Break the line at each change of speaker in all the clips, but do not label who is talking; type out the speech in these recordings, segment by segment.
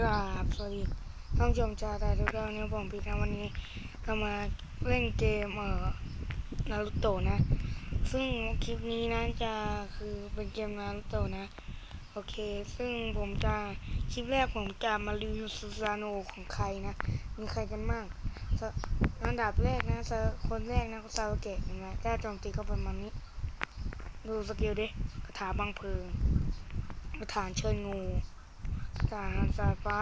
ครับสวัสดีท่านผู้ชมชาวไทยทุกท่านนี่ผมพีนะวันนี้ก็มาเล่นเกมเอ่อนารูโตะนะ ซึ่งคลิปนี้นะจะคือเป็นเกมนารูโตะนะ โอเค ซึ่งผมจะคลิปแรกผมจะมารีวิวซูซาโนของใครนะ มีใครกันบ้างอันดับแรกนะคนแรกนะซาโอเกะเห็นไหมแก้โจมตีก็ประมาณนี้ ดูสกิลดิคาถาบังเพลิงคาถาเชิญงู สายสายฟ้า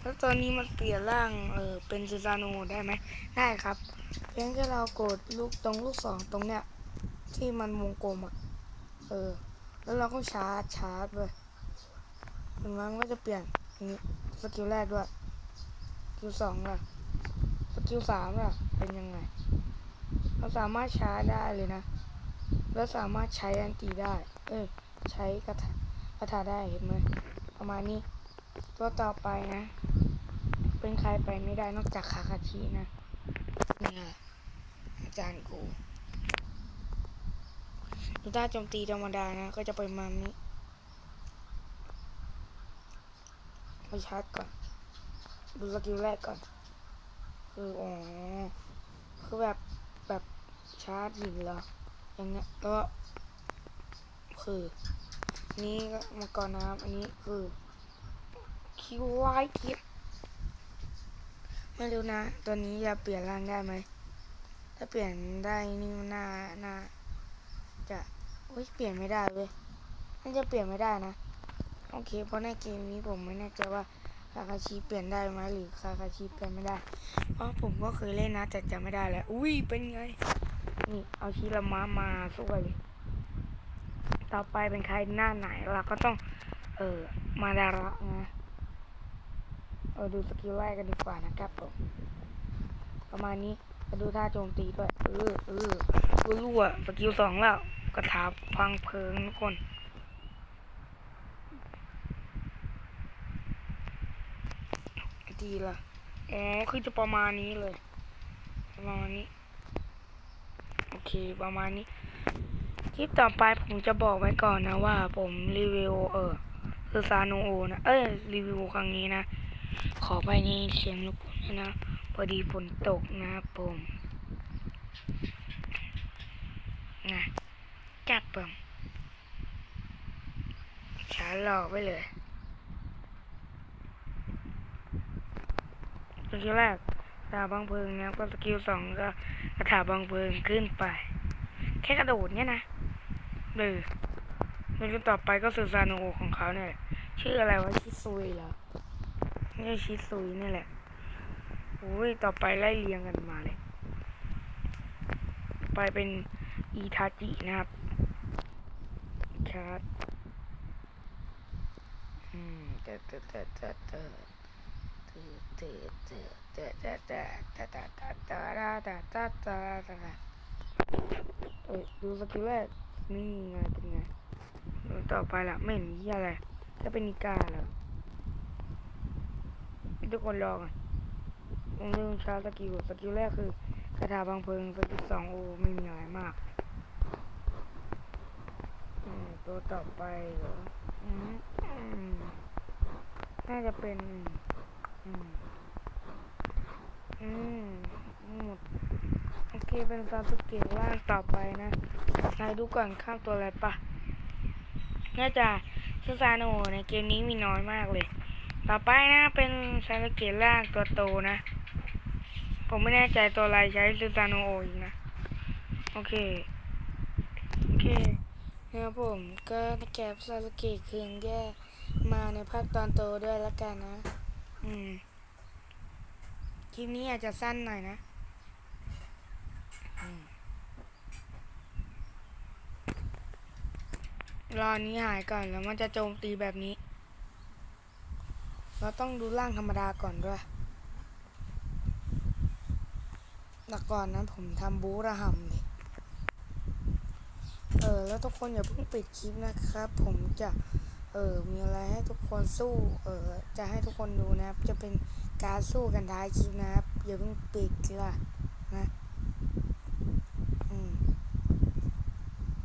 แล้วตอนนี้มันเปลี่ยนร่างเออเป็นซูซาโนได้ไหมได้ครับเพียงแค่เรากดลูกตรงลูกศรตรงเนี้ยที่มันวงกลมอะเออ แล้วเราก็ชาร์จชาร์จเลยเห็นไหมมันก็จะเปลี่ยนนี้สกิลแรกด้วยสกิลสองล่ะสกิลสามล่ะเป็นยังไง เราสามารถชาร์จได้เลยนะแล้วสามารถใช้อันตีได้ เออใช้กระถากระถาได้เห็นไหมประมาณนี้ ตัวต่อไปนะ เป็นใครไปไม่ได้นอกจากคาคาชินะนี่ไงอาจารย์กูดูต้าโจมตีธรรมดานะ ก็จะเป็นประมาณนี้ไปชาร์จก่อน ดูสกิลแรกก่อน คืออ๋อคือแบบแบบชาร์จหินเหรออย่างเงี้ยแล้วคือ นี่ก็มังกรน้ำอันนี้คือ คิวไวเกียไม่รู้นะ ตัวนี้จะเปลี่ยนร่างได้ไหม ถ้าเปลี่ยนได้นี่มันน่าน่าจะอุ้ยเปลี่ยนไม่ได้เว้ยน่าจะเปลี่ยนไม่ได้นะ โอเค เพราะในเกมนี้ผมไม่แน่ใจว่าคาคาชิเปลี่ยนได้ไหมหรือคาคาชิเปลี่ยนไม่ได้ เพราะผมก็เคยเล่นนะแต่จำไม่ได้แล้วอุ้ยเป็นไง นี่เอาชิรามามาสู้กันเลยต่อไปเป็นใครหน้าไหนเราก็ต้อง เออมาดาระนะ เออดูสกิลแรกกันดีกว่านะครับผมประมาณนี้มาดูท่าโจมตีด้วยเออเออรั่วสกิลสองแล้วกระถาพังเพลิงทุกคนดีละอ๋อคือจะประมาณนี้เลย ประมาณนี้ โอเคประมาณนี้ คลิปต่อไปผมจะบอกไว้ก่อนนะว่าผมรีวิวเออคือซาโนโอนะ เอ้ยรีวิวครั้งนี้นะ ขอไปในเสียงรบกนนะ พอดีฝนตกนะครับผมนะจัดเปิ่มชาร์จรอไว้เลยสกิลแรกกระถาบังเพลิงนะก็สกิลสองก็กระถาบังเพลิงขึ้นไป แค่กระโดดเนี่ยนะเลยแล้วก็ต่อไปก็ซูซาโนโอของเขาเนี่ย ชื่ออะไรวะชิซุยเหรอ นี่ชิซุยนี่แหละโอ้ยต่อไปไล่เรียงกันมาเลย ไปเป็นอีทาจินะครับชาร์ดอืมเตะเตะเตะเตะเตะเตะเตะเตะเตะเตะเตะเตะเตะเตะเตะเตะเตะเตะเตะเอ้ยดูสกิลแรกนี่ไงเป็นไงต่อไปละไม่เห็นมีอะไรถ้าเป็นนิกาเหรอให้ ทุกคนรอก่อนผมเริ่มชาสกิลสกิลแรกคือกระถาบางเพลิงสกิลสองโอไม่มีอะไรมากตัวต่อไปเหรออืมอืมน่าจะเป็นอืมอืมหมดโอเคเป็นซาสุเกะร่างต่อไปนะนายดูก่อนข้ามตัวอะไรปะน่าจะซูซาโนในเกมนี้มีน้อยมากเลย ต่อไปนะเป็นซาสเกะร่างตัวโตนะ ผมไม่แน่ใจตัวอะไรใช้ซูซาโนโออีกนะ โอเค โอเคนะครับผมก็แกบซาสเกะคืนแย่มาในภาคตอนโตด้วยละกันนะ อืม คลิปนี้อาจจะสั้นหน่อยนะรอนี้หายก่อนแล้วมันจะโจมตีแบบนี้ เราต้องดูร่างธรรมดาก่อนด้วยแต่ก่อนนั้นผมทำบูระหำเลยเออ แล้วทุกคนอย่าเพิ่งปิดคลิปนะครับ ผมจะเออมีอะไรให้ทุกคนสู้ เออจะให้ทุกคนดูนะครับ จะเป็นการสู้กันท้ายคลิปนะครับ อย่าเพิ่งปิดล่ะนะอืม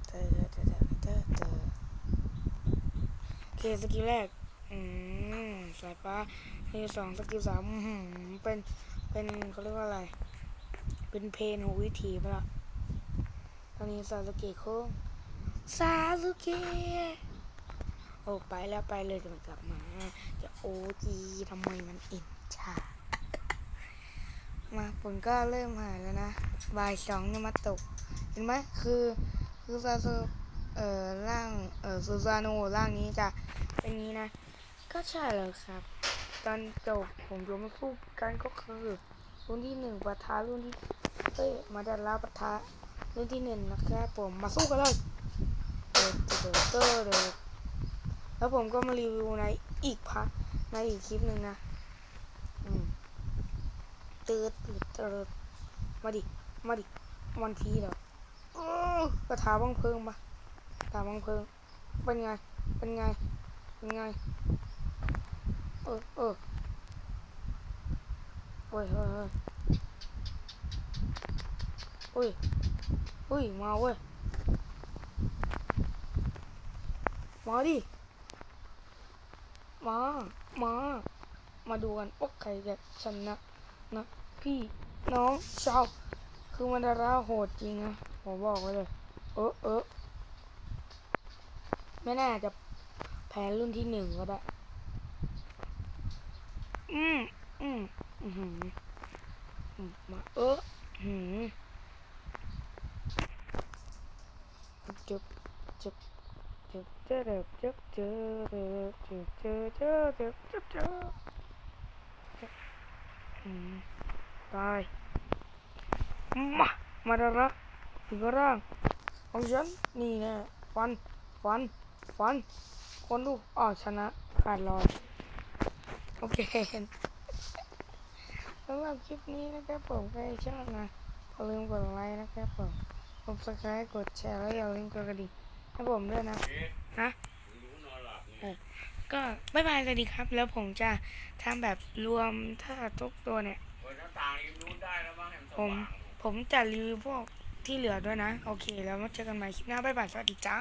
เตอเตอเตอเตอเตอโอเคสกิลแรก อืม สายฟ้าสกิลสองสกิลสามเป็นเป็นเขาเรียกว่าอะไร เป็นเพนของวิธีไปละตอนนี้ซาสึเกะโค้งซาสึเกะโอ้ไปแล้วไปเลยจะกลับมา จะโอจีทำไมมันอินชามาฝนก็เริ่มหายแล้วนะบ่ายสองเนี่ยมาตก เห็นไหมคือคือซาซูเอ่อร่างเอ่อซูซาโนร่างนี้จะเป็นนี้นะ ก็ใช่แล้วครับตอนจบผมจะมาสู้กันก็คือ รุ่นที่หนึ่งปะทะรุ่นที่เอ้ยมาดาราปะทะรุ่นที่หนึ่งนะครับผมมาสู้กันเลยเดินเดเดินเดแล้วผมก็มารีวิวในอีกพาร์ทในอีกคลิปหนึ่งนะอืมตืดตืดตืดมาดิมาดิวันทีเหรอเออกระถาบังเพลิงปะกระถาบังเพลิงเป็นไงเป็นไงเป็นไง ออเออเฮ้ยเฮ้ยเฮ้ยเฮ้ยมาเว้ยมาดิ มา มา มาดูกันว่าใครจะชนะนะพี่น้องชาวคือมันดาราโหดจริงนะผมบอกไว้เลย เออเออไม่น่าจะแพ้รุ่นที่หนึ่งก็ได้ อืมอืมอือหืออืมมาเออหืมจุบจุบจุบเจอเจอเจอเจอเจอเจอเจอเจอเจอเจอเจออืมตายมามาดาระถึงร่างของฉันนี่แน่ฟันฟันฟันคนดูอ๋อชนะขาดลอย โอเคสำหรับคลิปนี้นะครับผมใครชอบนะอย่าลืมกดไลค์นะครับผมกด subscribe กดแชร์แล้วอย่าลืมกดกระดิ่งให้ผมด้วยนะฮะก็บ๊ายบายสวัสดีครับ แล้วผมจะทำแบบรวมถ้าทุกตัวเนี่ย ผมผมจะรีวิวพวกที่เหลือด้วยนะ โอเค แล้วมาเจอกันใหม่คลิปหน้าบ๊ายบายสวัสดีจ้า